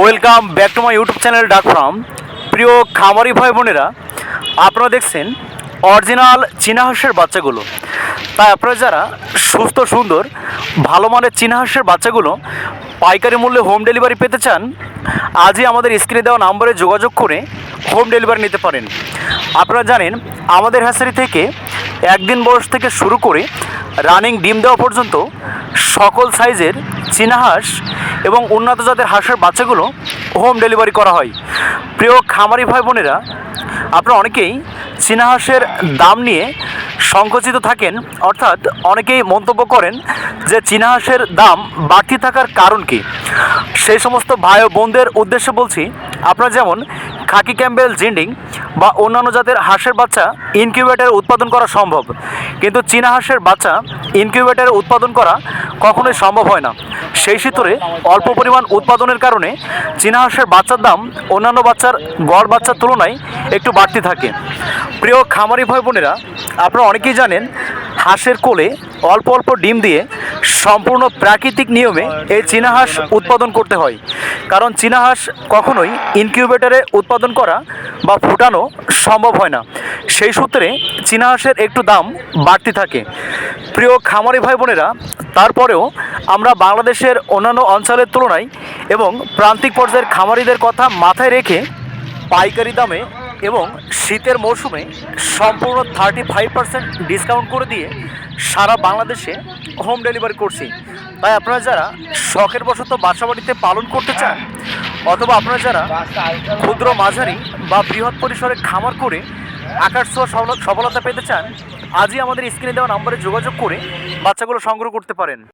Welcome back to my YouTube channel duck farm. প্রিয় খামারি ভাই বোনেরা, আপনারা দেখছেন অরিজিনাল চীনা হাঁসের বাচ্চাগুলো। তাই আপনারা যারা সুস্থ, সুন্দর, ভালো মানের চীনা হাঁসের বাচ্চাগুলো পাইকারি মূল্যে হোম ডেলিভারি পেতে চান, আজই আমাদের স্ক্রিনে দেওয়া নাম্বারে যোগাযোগ করে হোম ডেলিভারি নিতে পারেন। আপনারা জানেন, আমাদের হ্যাসারি থেকে একদিন বয়স থেকে শুরু করে রানিং ডিম দেওয়া পর্যন্ত সকল সাইজের চীনা হাঁস এবং উন্নত জাতের হাঁসের বাচ্চাগুলো হোম ডেলিভারি করা হয়। প্রিয় খামারি ভাই বোনেরা, আপনারা অনেকেই চীনা হাঁসের দাম নিয়ে সংকুচিত থাকেন, অর্থাৎ অনেকেই মন্তব্য করেন যে চীনা হাঁসের দাম বাড়তি থাকার কারণ কি? সেই সমস্ত ভাই ও বোনদের উদ্দেশ্যে বলছি, আপনারা যেমন খাকি ক্যাম্বেল জিন্ডিং বা অন্যান্য জাতের হাঁসের বাচ্চা ইনকিউবেটারে উৎপাদন করা সম্ভব। কিন্তু চীনা হাঁসের বাচ্চা ইনকিউবেটারে উৎপাদন করা কখনোই সম্ভব হয় না। সেই সূত্রে অল্প পরিমাণ উৎপাদনের কারণে চীনা হাঁসের বাচ্চার দাম অন্যান্য বাচ্চার গড় বাচ্চার তুলনায় একটু বাড়তি থাকে। প্রিয় খামারি ভাই বোনেরা আপনারা অনেকেই জানেন হাঁসের কোলে অল্প অল্প ডিম দিয়ে সম্পূর্ণ প্রাকৃতিক নিয়মে এই চীনা হাঁস উৎপাদন করতে হয়। কারণ চীনা হাঁস কখনোই ইনকিউবেটরে উৎপাদন করা বা ফুটানো সম্ভব হয় না। সেই সূত্রে চীনা হাঁসের একটু দাম বাড়তি থাকে। প্রিয় খামারি ভাই বোনেরা তারপরেও আমরা বাংলাদেশের অন্যান্য অঞ্চলের তুলনায় এবং প্রান্তিক পর্যায়ের খামারিদের কথা মাথায় রেখে পাইকারি দামে এবং শীতের মৌসুমে সম্পূর্ণ থার্টি ফাইভ পার্সেন্ট ডিসকাউন্ট করে দিয়ে সারা বাংলাদেশে হোম ডেলিভারি করছি। তাই আপনারা যারা শখের বশত বাসা বাড়িতে পালন করতে চান, অথবা আপনারা যারা ক্ষুদ্র মাঝারি বা বৃহৎ পরিসরে খামার করে আকাশ সফলতা পেতে চান, আজই আমাদের স্ক্রিনে দেওয়া নম্বরে যোগাযোগ করে বাচ্চাগুলো সংগ্রহ করতে পারেন।